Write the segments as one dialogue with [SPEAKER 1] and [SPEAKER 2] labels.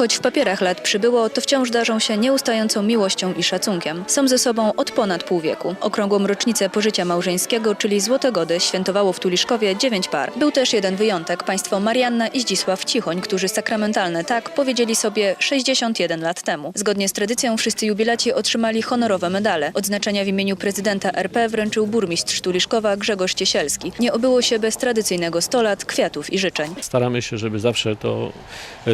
[SPEAKER 1] Choć w papierach lat przybyło, to wciąż darzą się nieustającą miłością i szacunkiem. Są ze sobą od ponad pół wieku. Okrągłą rocznicę pożycia małżeńskiego, czyli Złote Gody, świętowało w Tuliszkowie dziewięć par. Był też jeden wyjątek, państwo Marianna i Zdzisław Cichoń, którzy sakramentalne tak powiedzieli sobie 61 lat temu. Zgodnie z tradycją wszyscy jubilaci otrzymali honorowe medale. Odznaczenia w imieniu prezydenta RP wręczył burmistrz Tuliszkowa Grzegorz Ciesielski. Nie obyło się bez tradycyjnego 100 lat, kwiatów i życzeń.
[SPEAKER 2] Staramy się, żeby zawsze to,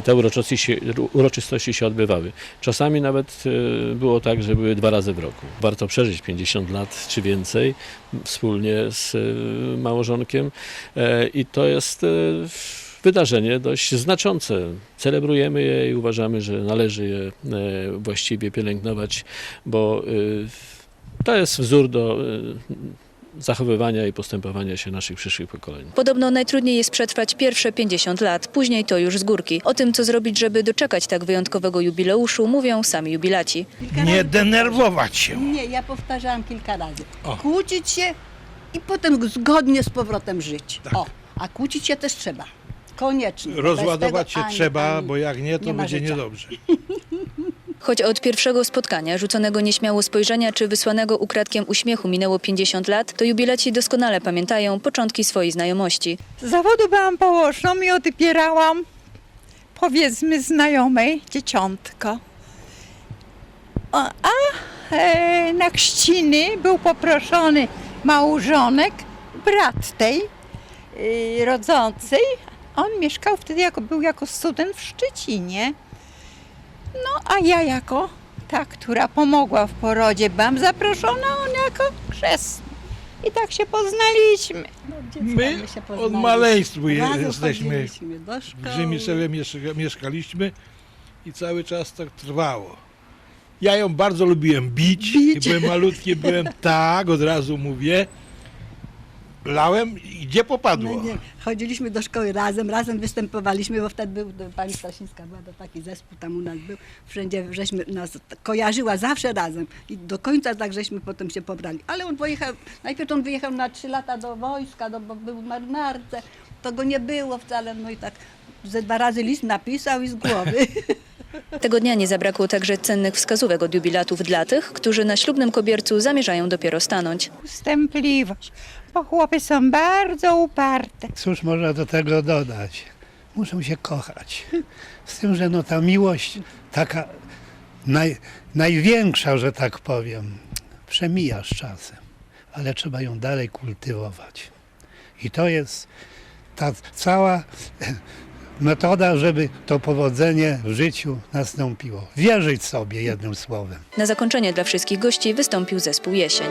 [SPEAKER 2] te uroczystości, uroczystości się odbywały. Czasami nawet e, było tak, że były dwa razy w roku. Warto przeżyć 50 lat czy więcej wspólnie z e, małżonkiem e, i to jest wydarzenie dość znaczące. Celebrujemy je i uważamy, że należy je właściwie pielęgnować, bo to jest wzór do zachowywania i postępowania się naszych przyszłych pokoleń.
[SPEAKER 1] Podobno najtrudniej jest przetrwać pierwsze 50 lat, później to już z górki. O tym, co zrobić, żeby doczekać tak wyjątkowego jubileuszu, mówią sami jubilaci.
[SPEAKER 3] Nie denerwować się.
[SPEAKER 4] Nie, ja powtarzałam kilka razy.
[SPEAKER 3] O.
[SPEAKER 4] Kłócić się i potem zgodnie z powrotem żyć.
[SPEAKER 3] Tak.
[SPEAKER 4] O, a kłócić się też trzeba. Koniecznie.
[SPEAKER 3] Rozładować
[SPEAKER 4] tego
[SPEAKER 3] się
[SPEAKER 4] ani-
[SPEAKER 3] trzeba,
[SPEAKER 4] ani
[SPEAKER 3] bo jak nie, to
[SPEAKER 4] nie
[SPEAKER 3] będzie
[SPEAKER 4] życia.
[SPEAKER 3] niedobrze.
[SPEAKER 1] Choć od pierwszego spotkania, rzuconego nieśmiało spojrzenia czy wysłanego ukradkiem uśmiechu minęło 50 lat, to jubilaci doskonale pamiętają początki swojej znajomości.
[SPEAKER 5] Z zawodu byłam położną i odbierałam, powiedzmy, znajomej dzieciątko. A e, na chrzciny był poproszony małżonek, brat tej e, rodzącej. On mieszkał wtedy, jako, był jako student w Szczecinie. No, a ja jako ta, która pomogła w porodzie, byłam zaproszona, on jako chrzestny. I tak się poznaliśmy.
[SPEAKER 4] Dziecka
[SPEAKER 3] My
[SPEAKER 4] się
[SPEAKER 3] od
[SPEAKER 4] poznaliśmy.
[SPEAKER 3] maleństwa
[SPEAKER 4] Razem
[SPEAKER 3] jesteśmy
[SPEAKER 4] chodziliśmy do
[SPEAKER 3] w
[SPEAKER 4] szkoły.
[SPEAKER 3] Mieszka- mieszkaliśmy i cały czas tak trwało. Ja ją bardzo lubiłem bić.
[SPEAKER 4] Bić.
[SPEAKER 3] Byłem malutki, byłem tak, od razu mówię. Lałem i gdzie popadło.
[SPEAKER 4] No nie, chodziliśmy do szkoły razem, razem występowaliśmy, bo wtedy był, pani Stasińska była, to taki zespół tam u nas był, wszędzie żeśmy nas kojarzyła zawsze razem i do końca tak żeśmy potem się pobrali. Ale on pojechał, najpierw on wyjechał na trzy lata do wojska, do, bo był w marynarce, to go nie było wcale, no i tak ze dwa razy list napisał i z głowy.
[SPEAKER 1] Tego dnia nie zabrakło także cennych wskazówek od jubilatów dla tych, którzy na ślubnym kobiercu zamierzają dopiero stanąć.
[SPEAKER 5] Ustępliwość, bo chłopy są bardzo uparte.
[SPEAKER 6] Cóż można do tego dodać? Muszą się kochać. Z tym, że no ta miłość taka naj, największa, że tak powiem, przemija z czasem, ale trzeba ją dalej kultywować. I to jest ta cała metoda, żeby to powodzenie w życiu nastąpiło. Wierzyć sobie jednym słowem.
[SPEAKER 1] Na zakończenie dla wszystkich gości wystąpił zespół Jesień.